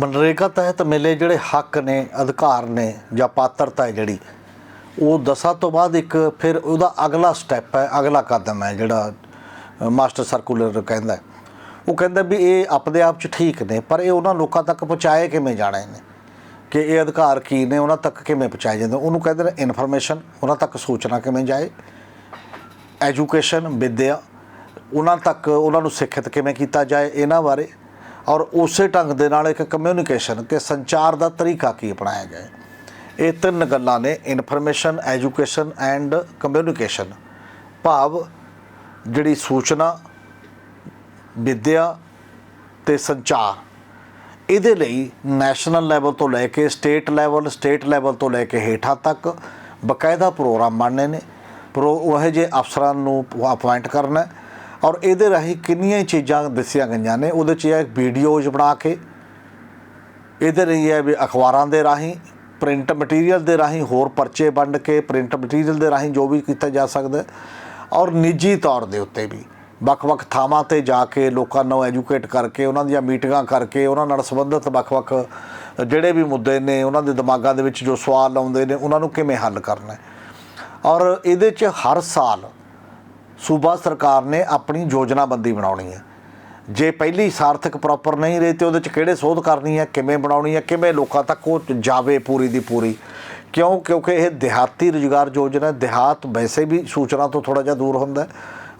ਮਨਰੇਗਾ ਤਹਿਤ ਮਿਲੇ ਜਿਹੜੇ ਹੱਕ ਨੇ, ਅਧਿਕਾਰ ਨੇ ਜਾਂ ਪਾਤਰਤਾ ਹੈ ਜਿਹੜੀ, ਉਹ ਦਸਾਂ ਤੋਂ ਬਾਅਦ ਇੱਕ ਫਿਰ ਉਹਦਾ ਅਗਲਾ ਸਟੈਪ ਹੈ, ਅਗਲਾ ਕਦਮ ਹੈ ਜਿਹੜਾ ਮਾਸਟਰ ਸਰਕੂਲਰ ਕਹਿੰਦਾ ਉਹ ਕਹਿੰਦਾ ਵੀ ਇਹ ਆਪਦੇ ਆਪ ਚ ਠੀਕ ਨੇ, ਪਰ ਇਹ ਉਹਨਾਂ ਲੋਕਾਂ ਤੱਕ ਪਹੁੰਚਾਏ ਕਿਵੇਂ ਜਾਣੇ ਨੇ? ਕਿ ਇਹ ਅਧਿਕਾਰ ਕੀ ਨੇ, ਉਹਨਾਂ ਤੱਕ ਕਿਵੇਂ ਪਹੁੰਚਾਏ ਜਾਂਦੇ? ਉਹਨੂੰ ਕਹਿੰਦੇ ਨੇ ਇਨਫੋਰਮੇਸ਼ਨ ਉਹਨਾਂ ਤੱਕ ਸੂਚਨਾ ਕਿਵੇਂ ਜਾਏ? ਐਜੂਕੇਸ਼ਨ ਵਿਦਿਆ, ਉਹਨਾਂ ਤੱਕ, ਉਹਨਾਂ ਨੂੰ ਸਿੱਖਿਅਤ ਕਿਵੇਂ ਕੀਤਾ ਜਾਏ? ਇਹਨਾਂ ਬਾਰੇ ਔਰ ਉਸੇ ਢੰਗ ਦੇ ਨਾਲ ਇੱਕ ਕਮਿਊਨੀਕੇਸ਼ਨ ਕਿ ਸੰਚਾਰ ਦਾ ਤਰੀਕਾ ਕੀ ਅਪਣਾਇਆ ਜਾਏ ਇਹ ਤਿੰਨ ਗੱਲਾਂ ਨੇ ਇਨਫੋਰਮੇਸ਼ਨ ਐਜੂਕੇਸ਼ਨ ਐਂਡ ਕਮਿਊਨੀਕੇਸ਼ਨ ਭਾਵ ਜਿਹੜੀ ਸੂਚਨਾ, ਵਿਦਿਆ ਤੇ ਸੰਚਾਰ। ਇਹਦੇ ਲਈ ਨੈਸ਼ਨਲ ਲੈਵਲ ਤੋਂ ਲੈ ਕੇ ਸਟੇਟ ਲੈਵਲ ਸਟੇਟ ਲੈਵਲ ਤੋਂ ਲੈ ਕੇ ਹੇਠਾਂ ਤੱਕ ਬਕਾਇਦਾ ਪ੍ਰੋਗਰਾਮ ਬਣਨੇ ਨੇ। ਪ੍ਰੋ ਉਹ ਜੇ ਅਫਸਰਾਂ ਨੂੰ ਅਪਾਇੰਟ ਕਰਨਾ ਔਰ ਇਹਦੇ ਰਾਹੀਂ ਕਿੰਨੀਆਂ ਚੀਜ਼ਾਂ ਦੱਸੀਆਂ ਗਈਆਂ ਨੇ। ਉਹਦੇ 'ਚ ਇਹ ਵੀਡੀਓਜ਼ ਬਣਾ ਕੇ, ਇਹਦੇ ਲਈ ਹੈ ਵੀ ਅਖਬਾਰਾਂ ਦੇ ਰਾਹੀਂ ਪ੍ਰਿੰਟ ਮਟੀਰੀਅਲ ਦੇ ਰਾਹੀਂ ਹੋਰ ਪਰਚੇ ਵੰਡ ਕੇ ਪ੍ਰਿੰਟ ਮਟੀਰੀਅਲ ਦੇ ਰਾਹੀਂ ਜੋ ਵੀ ਕੀਤਾ ਜਾ ਸਕਦਾ ਔਰ ਨਿੱਜੀ ਤੌਰ ਦੇ ਉੱਤੇ ਵੀ, ਵੱਖ-ਵੱਖ ਥਾਵਾਂ ਤੇ ਜਾ ਕੇ ਲੋਕਾਂ ਨੂੰ ਐਜੂਕੇਟ ਕਰਕੇ, ਉਹਨਾਂ ਦੀਆਂ ਮੀਟਿੰਗਾਂ ਕਰਕੇ, ਉਹਨਾਂ ਨਾਲ ਸੰਬੰਧਿਤ ਵੱਖ-ਵੱਖ ਜਿਹੜੇ ਵੀ ਮੁੱਦੇ ਨੇ, ਉਹਨਾਂ ਦੇ ਦਿਮਾਗਾਂ ਦੇ ਵਿੱਚ ਜੋ ਸਵਾਲ ਆਉਂਦੇ ਨੇ, ਉਹਨਾਂ ਨੂੰ ਕਿਵੇਂ ਹੱਲ ਕਰਨਾ ਹੈ। ਔਰ ਇਹਦੇ 'ਚ ਹਰ ਸਾਲ ਸੂਬਾ ਸਰਕਾਰ ਨੇ ਆਪਣੀ ਯੋਜਨਾਬੰਦੀ ਬਣਾਉਣੀ ਹੈ। ਜੇ ਪਹਿਲੀ ਸਾਰਥਕ ਪ੍ਰੋਪਰ ਨਹੀਂ ਰਹੀ ਤੇ ਉਹਦੇ ਚ ਕਿਹੜੇ ਸੋਧ ਕਰਨੀ ਹੈ, ਕਿਵੇਂ ਬਣਾਉਣੀ ਹੈ, ਕਿਵੇਂ ਲੋਕਾਂ ਤੱਕ ਉਹ ਜਾਵੇ ਪੂਰੀ ਦੀ ਪੂਰੀ। ਕਿਉਂ? ਕਿਉਂਕਿ ਇਹ ਦਿਹਾਤੀ ਰੁਜ਼ਗਾਰ ਯੋਜਨਾ ਹੈ। ਦਿਹਾਤ ਵੈਸੇ ਵੀ ਸੂਚਨਾ ਤੋਂ ਥੋੜਾ ਜਿਹਾ ਦੂਰ ਹੁੰਦਾ ਹੈ।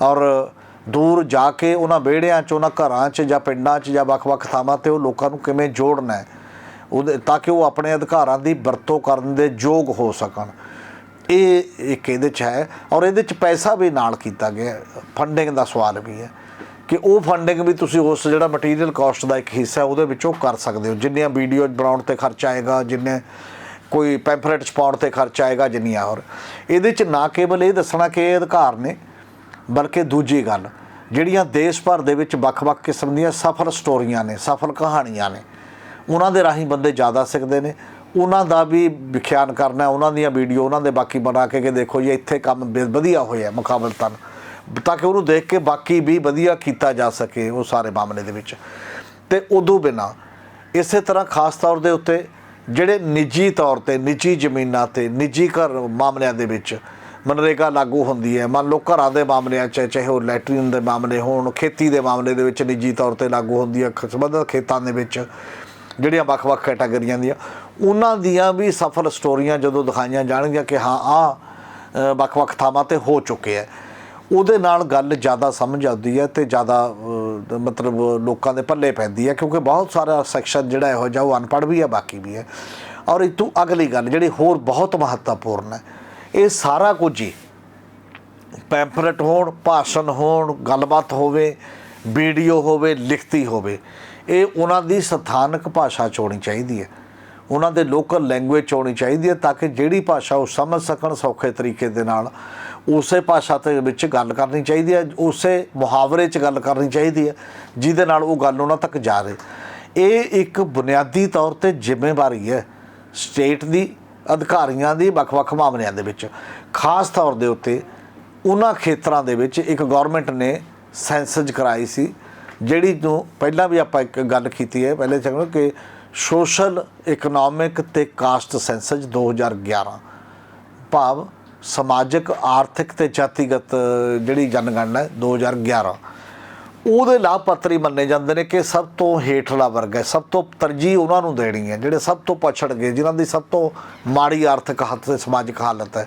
ਔਰ ਦੂਰ ਜਾ ਕੇ ਉਹਨਾਂ ਵਿਹੜਿਆਂ 'ਚ, ਉਹਨਾਂ ਘਰਾਂ 'ਚ ਜਾਂ ਪਿੰਡਾਂ 'ਚ ਜਾਂ ਵੱਖ-ਵੱਖ ਥਾਵਾਂ ਤੇ ਉਹ ਲੋਕਾਂ ਨੂੰ ਕਿਵੇਂ ਜੋੜਨਾ ਹੈ, ਉਹਦੇ ਤਾਂ ਕਿ ਉਹ ਆਪਣੇ ਅਧਿਕਾਰਾਂ ਦੀ ਵਰਤੋਂ ਕਰਨ ਦੇ ਯੋਗ ਹੋ ਸਕਣ। ਇਹ ਇੱਕ ਇਹਦੇ ਚ ਹੈ ਔਰ ਇਹਦੇ ਚ ਪੈਸਾ ਵੀ ਨਾਲ ਕੀਤਾ ਗਿਆ। ਫੰਡਿੰਗ ਦਾ ਸਵਾਲ ਵੀ ਹੈ ਕਿ ਉਹ ਫੰਡਿੰਗ ਵੀ ਤੁਸੀਂ ਉਸ ਜਿਹੜਾ ਮਟੀਰੀਅਲ ਕਾਸਟ ਦਾ ਇੱਕ ਹਿੱਸਾ ਉਹਦੇ ਵਿੱਚੋਂ ਕਰ ਸਕਦੇ ਹੋ। ਜਿੰਨੀਆਂ ਵੀਡੀਓ ਬਣਾਉਣ ਤੇ ਖਰਚ ਆਏਗਾ, ਜਿੰਨੇ ਕੋਈ ਪੈਂਫਲੇਟ ਚ ਪਾਉਣ ਤੇ ਖਰਚ ਆਏਗਾ, ਜਿੰਨੀਆਂ ਹੋਰ। ਇਹਦੇ ਚ ਨਾ ਕੇਵਲ ਇਹ ਦੱਸਣਾ ਕਿ ਇਹ ਅਧਿਕਾਰ ਨੇ, ਬਲਕਿ ਦੂਜੀ ਗੱਲ, ਜਿਹੜੀਆਂ ਦੇਸ਼ ਭਰ ਦੇ ਵਿੱਚ ਵੱਖ-ਵੱਖ ਕਿਸਮ ਦੀਆਂ ਸਫਲ ਸਟੋਰੀਆਂ ਨੇ, ਸਫਲ ਕਹਾਣੀਆਂ ਨੇ, ਉਹਨਾਂ ਦੇ ਰਾਹੀਂ ਬੰਦੇ ਜ਼ਿਆਦਾ ਸਿੱਖਦੇ ਨੇ। ਉਹਨਾਂ ਦਾ ਵੀ ਵਿਖਿਆਨ ਕਰਨਾ ਉਹਨਾਂ ਦੀਆਂ ਵੀਡੀਓ, ਉਹਨਾਂ ਦੇ ਬਾਕੀ ਬਣਾ ਕੇ ਕਿ ਦੇਖੋ ਜੀ, ਇੱਥੇ ਕੰਮ ਬ- ਵਧੀਆ ਹੋਇਆ ਮੁਕਾਬਲਤਨ ਤਾਂ ਕਿ ਉਹਨੂੰ ਦੇਖ ਕੇ ਬਾਕੀ ਵੀ ਵਧੀਆ ਕੀਤਾ ਜਾ ਸਕੇ ਉਹ ਸਾਰੇ ਮਾਮਲੇ ਦੇ ਵਿੱਚ। ਤੇ ਉਦੋਂ ਬਿਨਾ ਇਸੇ ਤਰ੍ਹਾਂ ਖਾਸ ਤੌਰ ਦੇ ਉੱਤੇ ਜਿਹੜੇ ਨਿੱਜੀ ਤੌਰ ਤੇ, ਨਿੱਜੀ ਜ਼ਮੀਨਾਂ ਤੇ, ਨਿੱਜੀ ਘਰ ਮਾਮਲਿਆਂ ਦੇ ਵਿੱਚ ਮਨਰੇਗਾ ਲਾਗੂ ਹੁੰਦੀ ਹੈ। ਮੰਨ ਲਓ ਘਰਾਂ ਦੇ ਮਾਮਲਿਆਂ 'ਚ, ਚਾਹੇ ਉਹ ਲੈਟਰੀਨ ਦੇ ਮਾਮਲੇ ਹੋਣ, ਖੇਤੀ ਦੇ ਮਾਮਲੇ ਦੇ ਵਿੱਚ ਨਿੱਜੀ ਤੌਰ ਤੇ ਲਾਗੂ ਹੁੰਦੀ ਹੈ, ਖ- ਸੰਬੰਧਿਤ ਖੇਤਾਂ ਦੇ ਵਿੱਚ ਜਿਹੜੀਆਂ ਵੱਖ-ਵੱਖ ਕੈਟਾਗਰੀਆਂ ਦੀਆਂ, ਉਹਨਾਂ ਦੀਆਂ ਵੀ ਸਫਲ ਸਟੋਰੀਆਂ ਜਦੋਂ ਦਿਖਾਈਆਂ ਜਾਣਗੀਆਂ ਕਿ ਹਾਂ ਆ ਵੱਖ-ਵੱਖ ਥਾਵਾਂ ਤੇ ਹੋ ਚੁੱਕੇ ਹੈ ਉਹਦੇ ਨਾਲ ਗੱਲ ਜ਼ਿਆਦਾ ਸਮਝ ਆਉਂਦੀ ਹੈ ਤੇ ਜ਼ਿਆਦਾ ਮਤਲਬ ਲੋਕਾਂ ਦੇ ਪੱਲੇ ਪੈਂਦੀ ਹੈ, ਕਿਉਂਕਿ ਬਹੁਤ ਸਾਰਾ ਸੈਕਸ਼ਨ ਜਿਹੜਾ ਇਹੋ ਜਿਹਾ ਉਹ ਅਨਪੜ੍ਹ ਵੀ ਹੈ, ਬਾਕੀ ਵੀ ਹੈ। ਔਰ ਇਹ ਤੋਂ ਅਗਲੀ ਗੱਲ ਜਿਹੜੀ ਹੋਰ ਬਹੁਤ ਮਹੱਤਵਪੂਰਨ ਹੈ, ਇਹ ਸਾਰਾ ਕੁਝ ਹੀ ਪੈਂਫਲੇਟ ਹੋਣ, ਭਾਸ਼ਣ ਹੋਣ, ਗੱਲਬਾਤ ਹੋਵੇ ਵੀਡੀਓ ਹੋਵੇ, ਲਿਖਤੀ ਹੋਵੇ ਇਹ ਉਹਨਾਂ ਦੀ ਸਥਾਨਕ ਭਾਸ਼ਾ ਚ ਹੋਣੀ ਚਾਹੀਦੀ ਹੈ। ਉਹਨਾਂ ਦੇ ਲੋਕਲ ਲੈਂਗੁਏਜ ਚ ਹੋਣੀ ਚਾਹੀਦੀ ਹੈ ਤਾਂ ਕਿ ਜਿਹੜੀ ਭਾਸ਼ਾ ਉਹ ਸਮਝ ਸਕਣ ਸੌਖੇ ਤਰੀਕੇ ਦੇ ਨਾਲ ਉਸੇ ਭਾਸ਼ਾ ਦੇ ਵਿੱਚ ਗੱਲ ਕਰਨੀ ਚਾਹੀਦੀ ਹੈ, ਉਸੇ ਮੁਹਾਵਰੇ 'ਚ ਗੱਲ ਕਰਨੀ ਚਾਹੀਦੀ ਹੈ, ਜਿਹਦੇ ਨਾਲ ਉਹ ਗੱਲ ਉਹਨਾਂ ਤੱਕ ਜਾ ਰਹੇ। ਇਹ ਇੱਕ ਬੁਨਿਆਦੀ ਤੌਰ ਤੇ ਜ਼ਿੰਮੇਵਾਰੀ ਹੈ ਸਟੇਟ ਦੀ, ਅਧਿਕਾਰੀਆਂ ਦੀ, ਵੱਖ-ਵੱਖ ਮਾਮਲਿਆਂ ਦੇ ਵਿੱਚ। ਖਾਸ ਤੌਰ ਦੇ ਉੱਤੇ ਉਹਨਾਂ ਖੇਤਰਾਂ ਦੇ ਵਿੱਚ ਇੱਕ ਗਵਰਨਮੈਂਟ ਨੇ ਸੈਂਸਸ ਕਰਾਈ ਸੀ ਜਿਹੜੀ ਤੋਂ ਪਹਿਲਾਂ ਵੀ ਆਪਾਂ ਇੱਕ ਗੱਲ ਕੀਤੀ ਹੈ ਪਹਿਲੇ ਚੱਕਰ ਕਿ ਸੋਸ਼ਲ ਇਕਨੋਮਿਕ ਤੇ ਕਾਸਟ ਸੈਂਸਸ 2011 ਭਾਵ ਸਮਾਜਿਕ, ਆਰਥਿਕ ਤੇ ਜਾਤੀਗਤ, ਜਿਹੜੀ ਜਨਗਣਨਾ ਹੈ 2011 ਉਹਦੇ ਲਾਭਪਾਤਰੀ ਮੰਨੇ ਜਾਂਦੇ ਨੇ ਕਿ ਸਭ ਤੋਂ ਹੇਠਲਾ ਵਰਗ ਹੈ, ਸਭ ਤੋਂ ਤਰਜੀਹ ਉਹਨਾਂ ਨੂੰ ਦੇਣੀ ਹੈ, ਜਿਹੜੇ ਸਭ ਤੋਂ ਪਛੜ ਗਏ, ਜਿਨ੍ਹਾਂ ਦੀ ਸਭ ਤੋਂ ਮਾੜੀ ਆਰਥਿਕ ਹਾਲਤ ਤੇ ਸਮਾਜਿਕ ਹਾਲਤ ਹੈ,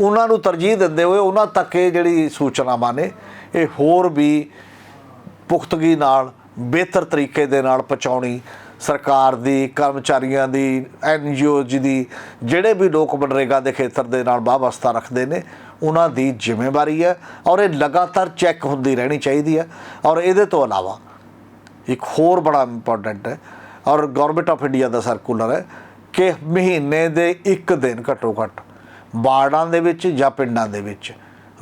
ਉਹਨਾਂ ਨੂੰ ਤਰਜੀਹ ਦਿੰਦੇ ਹੋਏ ਉਹਨਾਂ ਤੱਕ ਇਹ ਜਿਹੜੀ ਸੂਚਨਾਵਾਂ ਨੇ, ਇਹ ਹੋਰ ਵੀ ਪੁਖਤਗੀ ਨਾਲ, ਬਿਹਤਰ ਤਰੀਕੇ ਦੇ ਨਾਲ ਪਹੁੰਚਾਉਣੀ ਸਰਕਾਰ ਦੀ, ਕਰਮਚਾਰੀਆਂ ਦੀ ਐਨਜੀਓ ਜੀ ਦੀ, ਜਿਹੜੇ ਵੀ ਲੋਕ ਮਨਰੇਗਾ ਦੇ ਖੇਤਰ ਦੇ ਨਾਲ ਵਾਬਸਤਾ ਰੱਖਦੇ ਨੇ, ਉਹਨਾਂ ਦੀ ਜ਼ਿੰਮੇਵਾਰੀ ਹੈ ਔਰ ਇਹ ਲਗਾਤਾਰ ਚੈੱਕ ਹੁੰਦੀ ਰਹਿਣੀ ਚਾਹੀਦੀ ਹੈ ਔਰ ਇਹਦੇ ਤੋਂ ਇਲਾਵਾ ਇੱਕ ਹੋਰ ਬੜਾ ਇੰਪੋਰਟੈਂਟ ਹੈ ਔਰ ਗਵਰਨਮੈਂਟ ਆਫ ਇੰਡੀਆ ਦਾ ਸਰਕੂਲਰ ਹੈ ਕਿ ਮਹੀਨੇ ਦੇ ਇੱਕ ਦਿਨ ਘੱਟੋ ਘੱਟ ਬਾੜਾਂ ਦੇ ਵਿੱਚ ਜਾਂ ਪਿੰਡਾਂ ਦੇ ਵਿੱਚ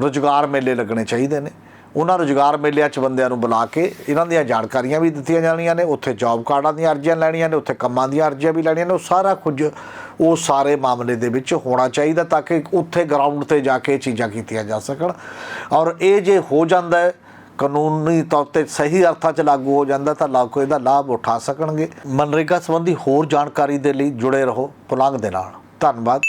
ਰੁਜ਼ਗਾਰ ਮੇਲੇ ਲੱਗਣੇ ਚਾਹੀਦੇ ਨੇ। ਉਹਨਾਂ ਰੁਜ਼ਗਾਰ ਮੇਲਿਆਂ 'ਚ ਬੰਦਿਆਂ ਨੂੰ ਬੁਲਾ ਕੇ ਇਹਨਾਂ ਦੀਆਂ ਜਾਣਕਾਰੀਆਂ ਵੀ ਦਿੱਤੀਆਂ ਜਾਣੀਆਂ ਨੇ, ਉੱਥੇ ਜੌਬ ਕਾਰਡਾਂ ਦੀਆਂ ਅਰਜ਼ੀਆਂ ਲੈਣੀਆਂ ਨੇ, ਉੱਥੇ ਕੰਮਾਂ ਦੀਆਂ ਅਰਜ਼ੀਆਂ ਵੀ ਲੈਣੀਆਂ ਨੇ, ਉਹ ਸਾਰਾ ਕੁਝ ਉਹ ਸਾਰੇ ਮਾਮਲੇ ਦੇ ਵਿੱਚ ਹੋਣਾ ਚਾਹੀਦਾ ਤਾਂ ਕਿ ਉੱਥੇ ਗਰਾਊਂਡ ਤੇ ਜਾ ਕੇ ਇਹ ਚੀਜ਼ਾਂ ਕੀਤੀਆਂ ਜਾ ਸਕਣ। ਔਰ ਇਹ ਜੇ ਹੋ ਜਾਂਦਾ ਹੈ, ਕਾਨੂੰਨੀ ਤੌਰ ਤੇ ਸਹੀ ਅਰਥਾਂ 'ਚ ਲਾਗੂ ਹੋ ਜਾਂਦਾ ਤਾਂ ਲੋਕ ਇਹਦਾ ਲਾਭ ਉਠਾ ਸਕਣਗੇ। ਮਨਰੇਗਾ ਸੰਬੰਧੀ ਹੋਰ ਜਾਣਕਾਰੀ ਦੇ ਲਈ ਜੁੜੇ ਰਹੋ ਪੁਲੰਗ ਦੇ ਨਾਲ। ਧੰਨਵਾਦ।